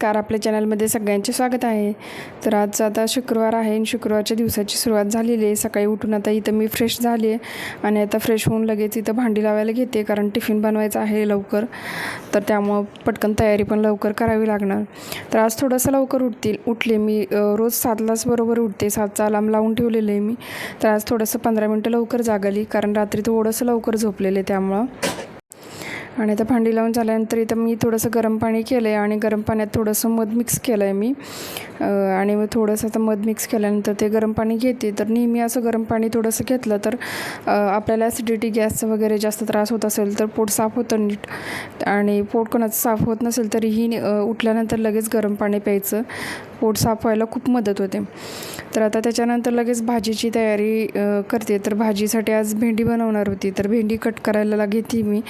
नमस्कार आपल्या चॅनलमध्ये सगळ्यांचे स्वागत आहे. तर आज आता शुक्रवार आहे आणि शुक्रवारच्या दिवसाची सुरुवात झालेली आहे. सकाळी उठून आता इथं मी फ्रेश झाली आहे आणि आता फ्रेश होऊन लगेच इथं भांडी लावायला घेते कारण टिफिन बनवायचं आहे लवकर. तर त्यामुळं पटकन तयारी पण लवकर करावी लागणार. तर आज थोडंसं लवकर उठतील उठले मी रोज सातलाच बरोबर उठते. सातचा अलाम लावून ठेवलेलं आहे मी. तर आज थोडंसं पंधरा मिनटं लवकर जागली कारण रात्री थोडंसं लवकर झोपलेले त्यामुळं. आणि आता भांडी लावून झाल्यानंतर इथं मी थोडंसं गरम पाणी केलं आहे आणि गरम पाण्यात थोडंसं मध मिक्स केलं आहे मी आणि मग थोडंसं आता मध मिक्स केल्यानंतर ते गरम पाणी घेते. तर नेहमी असं गरम पाणी थोडंसं घेतलं तर आपल्याला ॲसिडिटी गॅसचा वगैरे जास्त त्रास होत असेल तर पोट साफ होतं नीट. आणि पोट कोणाचं साफ होत नसेल तरीही उठल्यानंतर लगेच गरम पाणी प्यायचं. पोट साफ व्हायला खूप मदत होते. तर आता त्याच्यानंतर लगेच भाजीची तयारी करते. तर भाजीसाठी आज भेंडी बनवणार होती. तर भेंडी कट करायला घेते मी.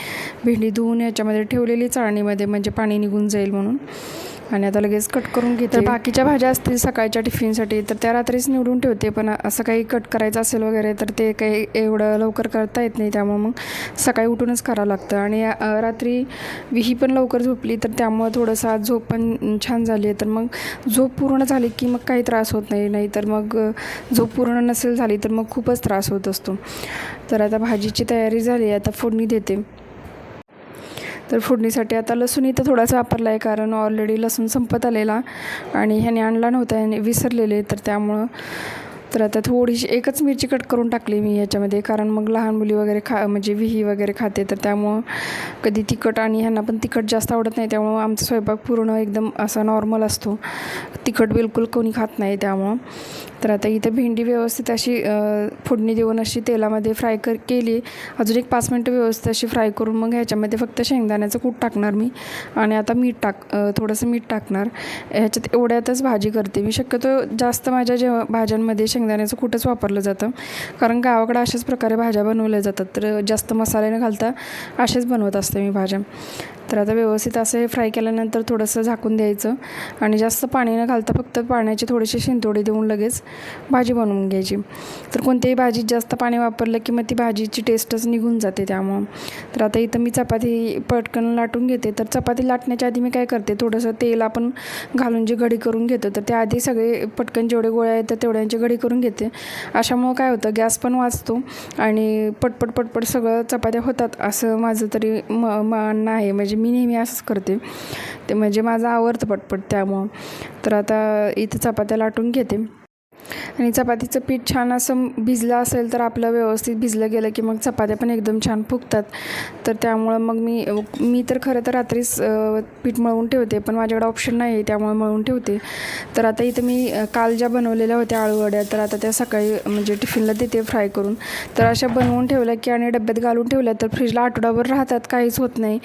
भेंडी धुवून याच्यामध्ये ठेवलेली चाळणीमध्ये म्हणजे पाणी निघून जाईल म्हणून. आणि आता लगेच कट करून घेते. बाकीच्या भाज्या असतील सकाळच्या टिफिनसाठी तर त्या रात्रीच निवडून ठेवते पण असं काही कट करायचं असेल वगैरे तर ते काही एवढं लवकर करता येत नाही त्यामुळं मग सकाळी उठूनच करावं लागतं. आणि रात्री विही पण लवकर झोपली तर त्यामुळं थोडंसं आज झोप पण छान झाली आहे. तर मग झोप पूर्ण झाली की मग काही त्रास होत नाही नाही तर मग झोप पूर्ण नसेल झाली तर मग खूपच त्रास होत असतो. तर आता भाजीची तयारी झाली आता फोडणी देते. तर फोडणीसाठी आता लसूण इथं थोडासा वापरला आहे कारण ऑलरेडी लसूण संपत आलेला आणि ह्याने आणला नव्हता ह्याने विसरलेले तर त्यामुळं तर आता थोडीशी एकच मिरची कट करून टाकली मी याच्यामध्ये कारण मग लहान मुली वगैरे खा म्हणजे विही वगैरे खाते तर त्यामुळं कधी तिखट आणि ह्यांना पण तिखट जास्त आवडत नाही त्यामुळं आमचा स्वयंपाक पूर्ण एकदम असा नॉर्मल असतो. तिखट बिलकुल कोणी खात नाही त्यामुळं. तर आता इथं भेंडी व्यवस्थित अशी फोडणी देऊन अशी तेलामध्ये फ्राय कर केली. अजून एक पाच मिनटं व्यवस्थित अशी फ्राय करून मग ह्याच्यामध्ये फक्त शेंगदाण्याचं कूट टाकणार मी. आणि आता मीठ टाक थोडंसं मीठ टाकणार. ह्याच्यात एवढ्यातच भाजी करते. मी शक्यतो जास्त माझ्या जेव्हा भाज्यांमध्ये शेंगदाण्याचं कुठंच वापरलं जातं. कारण गावाकडे अशाच प्रकारे भाज्या बनवल्या जातात. तर जास्त मसाले न घालता असेच बनवत असते मी भाज्या. तर आता व्यवस्थित असं हे फ्राय केल्यानंतर थोडंसं झाकून द्यायचं. आणि जास्त पाणी न घालता फक्त पाण्याचे थोडेसे शिंतोडे देऊन लगेच भाजी बनवून घ्यायची. तर कोणत्याही भाजीत जास्त पाणी वापरलं की मग ती भाजीची टेस्टच निघून जाते त्यामुळं. तर आता इथं मी चपाती पटकन लाटून घेते. तर चपाती लाटण्याच्या आधी मी काय करते थोडंसं तेल आपण घालून जी घडी करून घेतो तर त्याआधी सगळे पटकन जेवढे गोळ्या आहेत तर तेवढ्यांची घडी करून घेते. अशामुळं काय होतं गॅस पण वाचतो आणि पटपट पटपट सगळं चपात्या होतात असं माझं तरी म मानणं आहे. म्हणजे मी नेहमी असंच करते. ते म्हणजे माझं आवडतं पटपट त्यामुळं. तर आता इथं चपात्या लाटून घेते. आणि चपातीचं पीठ छान असं भिजलं असेल तर आपलं व्यवस्थित भिजलं गेलं की मग चपात्या पण एकदम छान फुगतात. तर त्यामुळं मग मी मी तर खरं तर रात्रीच पीठ मळून ठेवते पण माझ्याकडे ऑप्शन नाही आहे त्यामुळे मळून ठेवते. तर आता इथं मी काल ज्या बनवलेल्या होत्या आळूवड्या तर आता त्या सकाळी म्हणजे टिफिनला देते फ्राय करून. तर अशा बनवून ठेवल्या की आणि डब्यात घालून ठेवल्या तर फ्रीजला आठवडाभर राहतात काहीच होत नाही.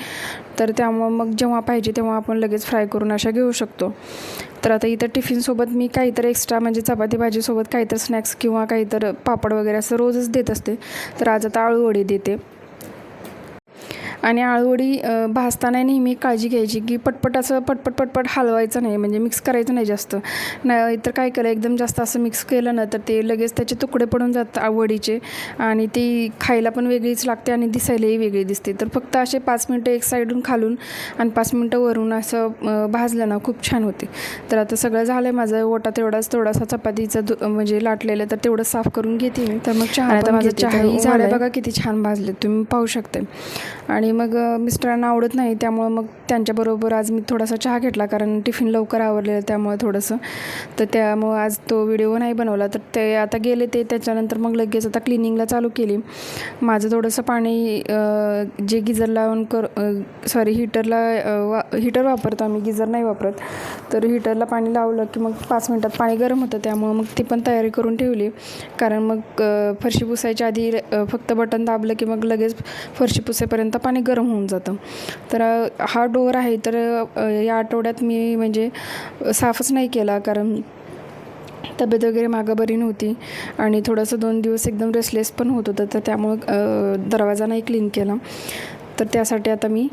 तर त्यामुळं मग जेव्हा पाहिजे तेव्हा आपण लगेच फ्राय करून अशा घेऊ शकतो. तर आता इथं टिफिनसोबत मी काहीतरी एक्स्ट्रा म्हणजे चपाती भाजीसोबत काहीतरी स्नॅक्स किंवा काहीतरी पापड वगैरे असं रोजच देत असते. तर आज आता आळूवडी देते. आणि आळूवडी भाजताना नेहमी काळजी घ्यायची की पटपट असं पटपट पटपट हलवायचं नाही. म्हणजे मिक्स करायचं नाही जास्त. नाही तर काय केलं एकदम जास्त असं मिक्स केलं ना तर ते लगेच त्याचे तुकडे पडून जातात आवडीचे. आणि ती खायला पण वेगळीच लागते आणि दिसायलाही वेगळी दिसते. तर फक्त असे पाच मिनटं एक साईडून खालून आणि पाच मिनटं वरून असं भाजलं ना खूप छान होते. तर आता सगळं झालं आहे माझं. ओटा तेवढाच थोडासा चपातीचं म्हणजे लाटलेलं तर तेवढं साफ करून घेते मी. तर मग चहा आता माझा चहाही झाला बघा किती छान भाजले तुम्ही पाहू शकते आणि मग मिस्टरांना आवडत नाही त्यामुळं मग त्यांच्याबरोबर आज मी थोडासा चहा घेतला कारण टिफिन लवकर आवरलेलं त्यामुळं थोडंसं. तर त्यामुळं आज तो व्हिडिओ नाही बनवला. तर ते आता गेले ते त्याच्यानंतर मग लगेच आता क्लिनिंगला चालू केली. माझं थोडंसं पाणी जे गिजर लावून कर सॉरी हिटरला वा हिटर वापरतो आम्ही गिजर नाही वापरत. तर हिटरला पाणी लावलं की मग पाच मिनटात पाणी गरम होतं त्यामुळं मग ती पण तयारी करून ठेवली. कारण मग फरशी पुसायच्या आधी फक्त बटन दाबलं की मग लगेच फरशी पुसेपर्यंत पाणी गरम होऊन जातं. तर हा डोअर आहे तर या आठवड्यात मी म्हणजे साफच नाही केला कारण तब्येत वगैरे मागं बरी नव्हती आणि थोडंसं दोन दिवस एकदम रेस्टलेस पण होत होतं. तर त्यामुळं दरवाजा नाही क्लीन केला. तर त्यासाठी आता मी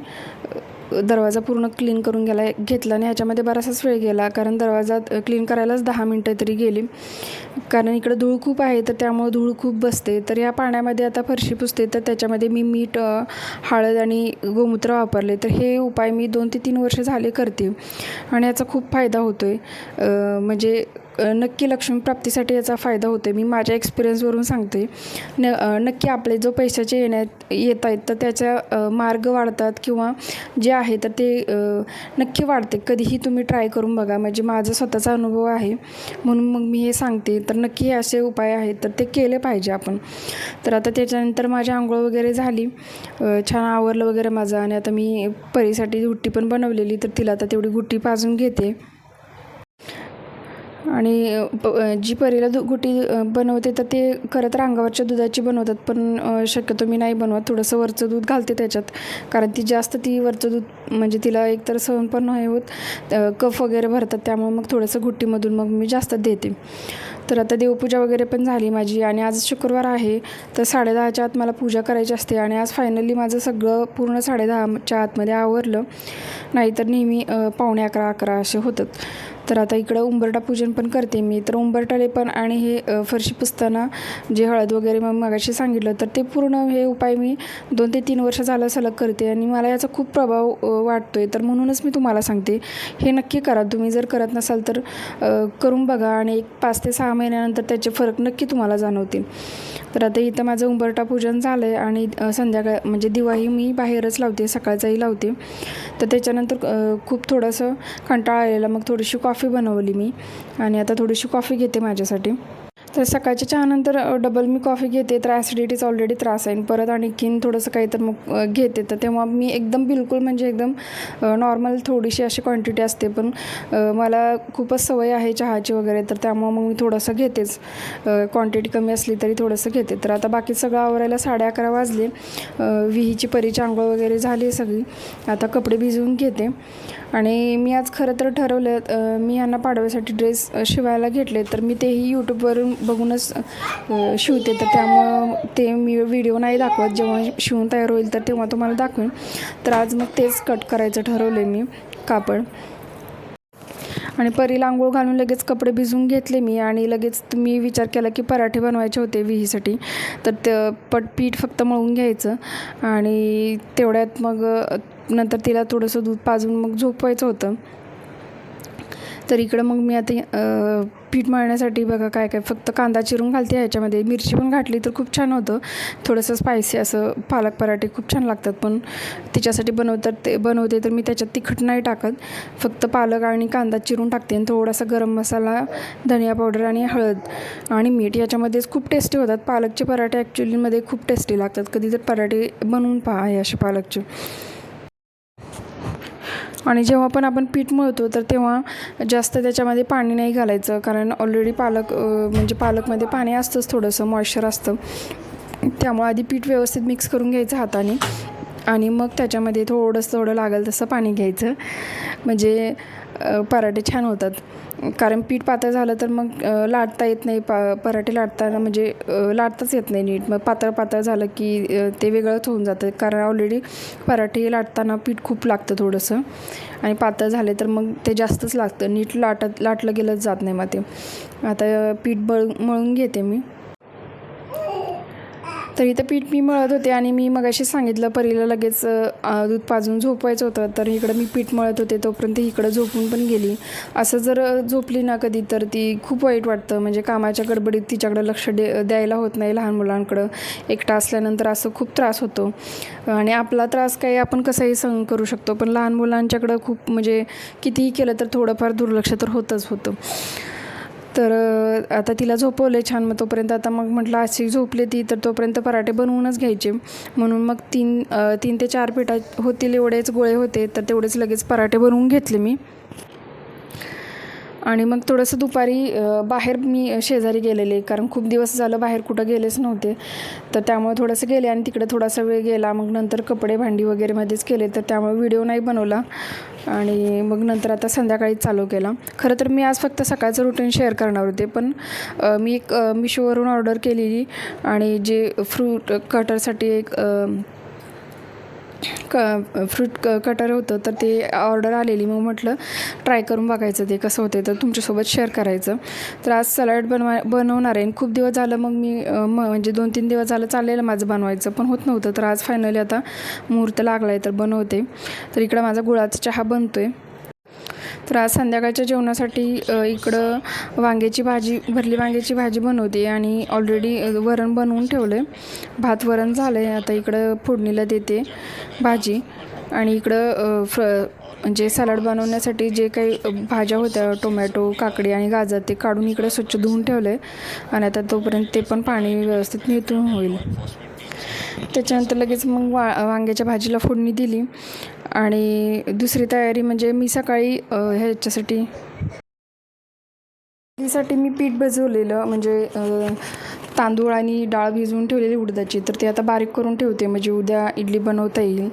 दरवाजा पूर्ण क्लीन करून गेला घेतला आणि ह्याच्यामध्ये बराचसाच वेळ गेला कारण दरवाजा क्लीन करायलाच दहा मिनटं तरी गेली. कारण इकडं धूळ खूप आहे तर त्यामुळं धूळ खूप बसते. तर या पाण्यामध्ये आता फरशी पुसते तर त्याच्यामध्ये मी मीठ हळद आणि गोमूत्र वापरले. तर हे उपाय मी दोन ते तीन वर्ष झाले करते. आणि याचा खूप फायदा होतो आहे म्हणजे नक्की लक्ष्मीप्राप्तीसाठी याचा फायदा होतो आहे मी माझ्या एक्सपिरियन्सवरून सांगते. न नक्की आपले जो पैशाचे येण्यात येत आहेत तर त्याचा मार्ग वाढतात किंवा जे आहे तर ते नक्की वाढते. कधीही तुम्ही ट्राय करून बघा. म्हणजे माझा स्वतःचा अनुभव आहे. म्हणून मग मी हे सांगते. तर नक्की हे असे उपाय आहेत तर ते केले पाहिजे आपण. तर आता त्याच्यानंतर माझी आंघोळ वगैरे झाली. छान आवरलं वगैरे माझं. आणि आता मी परीसाठी गुट्टी पण बनवलेली. तर तिला आता तेवढी गुट्टी पाजून घेते. आणि प जी परीला दु गुटी बनवते तर ते खरं तर अंगावरच्या दुधाची बनवतात. पण शक्यतो मी नाही बनवत. थोडंसं वरचं दूध घालते त्याच्यात. कारण ती जास्त ती वरचं दूध म्हणजे तिला एकतर सहन पण नाही होत. कफ वगैरे भरतात. त्यामुळे मग थोडंसं घुट्टीमधून मग मी जास्त देते. तर आता देवपूजा वगैरे पण झाली माझी. आणि आज शुक्रवार आहे. तर साडेदहाच्या आत मला पूजा करायची असते. आणि आज फायनली माझं सगळं पूर्ण साडेदहाच्या आतमध्ये आवरलं. नाहीतर नेहमी पावणे अकरा अकरा असे होतात. तर आता इकडं उंबरटा पूजन पण करते मी. तर उंबरटाले पण आणि हे फरशी पुसताना जे हळद वगैरे मग मगाशी सांगितलं तर ते पूर्ण हे उपाय मी दोन ते तीन वर्ष झालं सलग करते आणि मला याचा खूप प्रभाव वाटतो आहे तर म्हणूनच मी तुम्हाला सांगते हे नक्की करा. तुम्ही जर करत नसाल तर करून बघा आणि एक पाच ते सहा महिन्यानंतर त्याचे फरक नक्की तुम्हाला जाणवतील. तर आता इथं माझं उंबरटा पूजन झालं आहे आणि संध्याकाळ म्हणजे दिवाही मी बाहेरच लावते सकाळचाही लावते. तर त्याच्यानंतर खूप थोडंसं कंटाळा आलेला मग थोडीशी कॉफी कॉफी बनवली मी आणि आता थोडीशी कॉफी घेते माझ्यासाठी. तर सकाळच्या चहानंतर डबल मी कॉफी घेते. तर ॲसिडिटीचा ऑलरेडी त्रास आहे. परत आणखीन थोडंसं काही तर मग घेते. तर तेव्हा मी एकदम बिलकुल म्हणजे एकदम नॉर्मल थोडीशी अशी क्वांटिटी असते. पण मला खूपच सवय आहे चहाची वगैरे. तर त्यामुळं मग मी थोडंसं घेतेच. क्वांटिटी कमी असली तरी थोडंसं घेते. तर आता बाकी सगळं आवरायला साडे अकरा वाजले. विहीची परीची आंघोळ वगैरे झाली सगळी. आता कपडे भिजवून घेते. आणि मी आज खरं तर ठरवलं मी यांना पाडव्यासाठी ड्रेस शिवायला घेतले तर मी तेही यूट्यूबवरून बघूनच शिवते. तर त्यामुळं ते मी व्हिडिओ नाही दाखवत. जेव्हा शिवून तयार होईल तर तेव्हा तुम्हाला दाखवेन. तर आज मग तेच कट करायचं ठरवलं मी कापड. आणि परीला आंघोळ घालून लगेच कपडे भिजवून घेतले मी आणि लगेच मी विचार केला की पराठे बनवायचे होते विहीसाठी. तर ते पट पीठ फक्त मळून घ्यायचं आणि तेवढ्यात मग नंतर तिला थोडंसं दूध पाजून मग झोपवायचं होतं. तर इकडं मग मी आता पीठ मळण्यासाठी बघा काय काय फक्त कांदा चिरून घालते ह्याच्यामध्ये. मिरची पण घातली तर खूप छान होतं. थोडंसं स्पायसी असं पालक पराठे खूप छान लागतात पण तिच्यासाठी बनवतात ते बनवते तर मी त्याच्यात तिखट नाही टाकत. फक्त पालक आणि कांदा चिरून टाकते आणि थोडासा गरम मसाला धनिया पावडर आणि हळद आणि मीठ याच्यामध्येच खूप टेस्टी होतात. पालकचे पराठे ॲक्च्युलीमध्ये खूप टेस्टी लागतात. कधी जर पराठे बनवून पहा हे असे पालकचे. आणि जेव्हा पण आपण पीठ मळतो तर तेव्हा जास्त त्याच्यामध्ये पाणी नाही घालायचं. कारण ऑलरेडी पालक म्हणजे पालकमध्ये पाणी असतंच थोडंसं मॉइश्चर असतं. त्यामुळे आधी पीठ व्यवस्थित मिक्स करून घ्यायचं हाताने. आणि मग त्याच्यामध्ये थोडंसं थोडं लागेल तसं पाणी घ्यायचं. म्हणजे पराठे छान होतात. कारण पीठ पातळ झालं तर मग लाटता येत नाही. पा पराठे लाटताना म्हणजे लाटताच येत नाही नीट. मग पातळ पातळ झालं की ते वेगळंच होऊन जातं. कारण ऑलरेडी पराठे लाटताना पीठ खूप लागतं थोडंसं. आणि पातळ झाले तर मग ते जास्तच लागतं. नीट लाटत लाटलं गेलंच जात नाही मग ते. आता पीठ बळ मळून घेते मी. तर इथं पीठ मी मळत होते आणि मी मगाशी सांगितलं परीला लगेच दूध पाजून झोपवायचं होतं. तर इकडं मी पीठ मळत होते तोपर्यंत इकडं झोपून पण गेली. असं जर झोपली ना कधी तर ती खूप वाईट वाटतं. म्हणजे कामाच्या गडबडीत तिच्याकडं लक्ष दे द्यायला होत नाही लहान मुलांकडं. एकटा असल्यानंतर असं खूप त्रास होतो. आणि आपला त्रास काही आपण कसाही सहन करू शकतो पण लहान मुलांच्याकडं खूप म्हणजे कितीही केलं तर थोडंफार दुर्लक्ष तर होतंच होतं. तर आता तिला झोपवले छान. मग तोपर्यंत आता मग म्हटलं अशी झोपले ती तर तोपर्यंत पराठे बनवूनच घ्यायचे. म्हणून मग तीन तीन ते चार पिठा होतील एवढेच गोळे होते. तर तेवढेच लगेच पराठे बनवून घेतले मी. आणि मग थोडंसं दुपारी बाहेर मी शेजारी गेलेले कारण खूप दिवस झालं बाहेर कुठं गेलेच नव्हते. तर त्यामुळे थोडंसं गेले आणि तिकडे थोडासा वेळ गेला. मग नंतर कपडे भांडी वगैरेमध्येच केले. तर त्यामुळे व्हिडिओ नाही बनवला. आणि मग नंतर आता संध्याकाळीच चालू केला. खरं तर मी आज फक्त सकाळचं रुटीन शेअर करणार होते. पण मी एक मिशोवरून ऑर्डर केलेली. आणि जे फ्रूट कटरसाठी एक क फ्रूट क कटर होतं तर ते ऑर्डर आलेली. मग म्हटलं ट्राय करून बघायचं ते कसं होते तर तुमच्यासोबत शेअर करायचं. तर आज सलाड बनवा बनवणार आहे. आणि खूप दिवस झालं मग मी म म्हणजे दोन तीन दिवस झालं चाललेलं माझं बनवायचं पण होत नव्हतं. तर आज फायनली आता मुहूर्त लागला आहे तर बनवते. तर इकडं माझा गुळाचा चहा बनतो आहे तर आज संध्याकाळच्या जेवणासाठी इकडं वांग्याची भाजी भरली वांग्याची भाजी बनवते आणि ऑलरेडी वरण बनवून ठेवलं आहे भात वरण झालं आहे आता इकडं फोडणीला देते भाजी. आणि इकडं फ्र म्हणजे सलाड बनवण्यासाठी जे काही भाज्या होत्या टोमॅटो काकडी आणि गाजर ते काढून इकडं स्वच्छ धुवून ठेवलं आहे आणि आता तोपर्यंत ते पण पाणी व्यवस्थित निथळून होईल. त्याच्यानंतर लगेच मग वा वांग्याच्या भाजीला फोडणी दिली. आणि दुसरी तयारी म्हणजे मी सकाळी ह्याच्यासाठी साठी मी पीठ भिजवलेलं म्हणजे तांदूळ आणि डाळ भिजवून ठेवलेली उडदाची. तर ते आता बारीक करून ठेवते म्हणजे उद्या इडली बनवता येईल.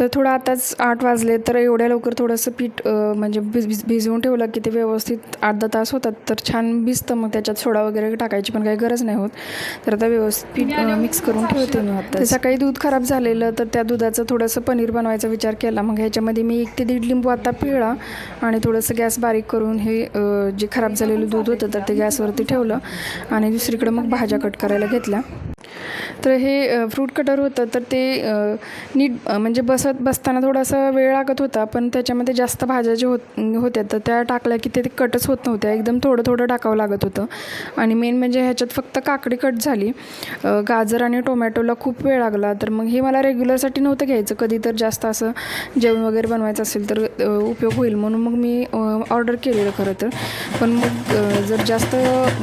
तर थोडं आताच आठ वाजले तर एवढ्या लवकर थोडंसं पीठ म्हणजे भिज भिज भिजवून ठेवलं की ते व्यवस्थित अर्धा तास होतात. तर छान भिजतं मग त्याच्यात सोडा वगैरे टाकायची पण काही गरज नाही होत. तर आता व्यवस्थित पीठ मिक्स करून ठेवते मी आता सकाळी दूध खराब झालेलं तर त्या दुधाचं थोडंसं पनीर बनवायचा विचार केला. मग ह्याच्यामध्ये मी एक ते दीड लिंबू आता पिळा आणि थोडंसं गॅस बारीक करून हे जे खराब झालेलं दूध होतं तर ते गॅसवरती ठेवलं आणि दुसरीकडे मग भाज्या कट करायला घेतल्या. तर हे फ्रूट कटर होतं तर ते नीट म्हणजे बसत बसताना थोडासा वेळ लागत होता पण त्याच्यामध्ये जास्त भाज्या जे होत होत्या तर त्या टाकल्या की ते कटच होत नव्हत्या. एकदम थोडं थोडं टाकावं लागत होतं. आणि मेन म्हणजे ह्याच्यात फक्त काकडी कट झाली. गाजर आणि टोमॅटोला खूप वेळ लागला तर मग हे मला रेग्युलरसाठी नव्हतं घ्यायचं. कधी तर जास्त असं जेवण वगैरे बनवायचं असेल तर उपयोग होईल. म्हणून मग मी ऑर्डर केलेलं खरं तर. पण मग जर जास्त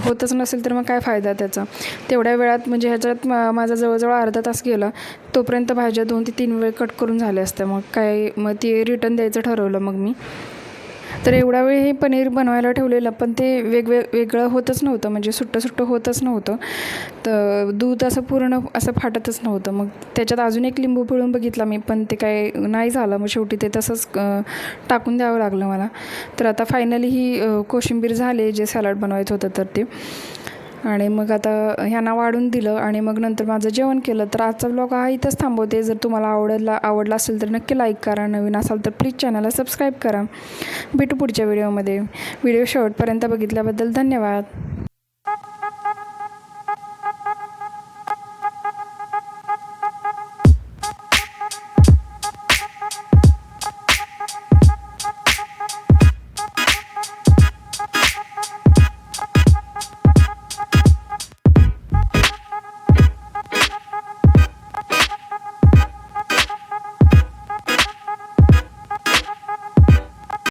होतच नसेल तर मग काय फायदा त्याचा? तेवढ्या वेळात म्हणजे ह्याच्यात मा- माझा जवळजवळ अर्धा तास गेला तोपर्यंत भाज्या दोन ते तीन वेळ कट करून झाल्या असत्या. मग काय मग ते रिटर्न द्यायचं ठरवलं मग मी. तर एवढा वेळ हे पनीर बनवायला ठेवलेलं पण ते वेगवेग वेगळं होतच नव्हतं. म्हणजे सुट्टं सुट्टं होतच नव्हतं. तर दूध असं पूर्ण असं फाटतच नव्हतं. मग त्याच्यात अजून एक लिंबू पिळून बघितला मी पण ते काय नाही झालं. मग शेवटी ते तसंच टाकून द्यावं लागलं मला. तर आता फायनली ही कोशिंबीर झाले जे सॅलड बनवायचं होतं तर ते. आणि मग आता ह्यांना वाढून दिलं आणि मग नंतर माझं जेवण केलं. तर आजचा ब्लॉग हा इथंच थांबवते. जर तुम्हाला आवडला आवडला असेल तर नक्की लाईक करा. नवीन असाल तर प्लीज चॅनलला सबस्क्राईब करा. भेटू पुढच्या व्हिडिओमध्ये व्हिडिओ शेवटपर्यंत बघितल्याबद्दल धन्यवाद.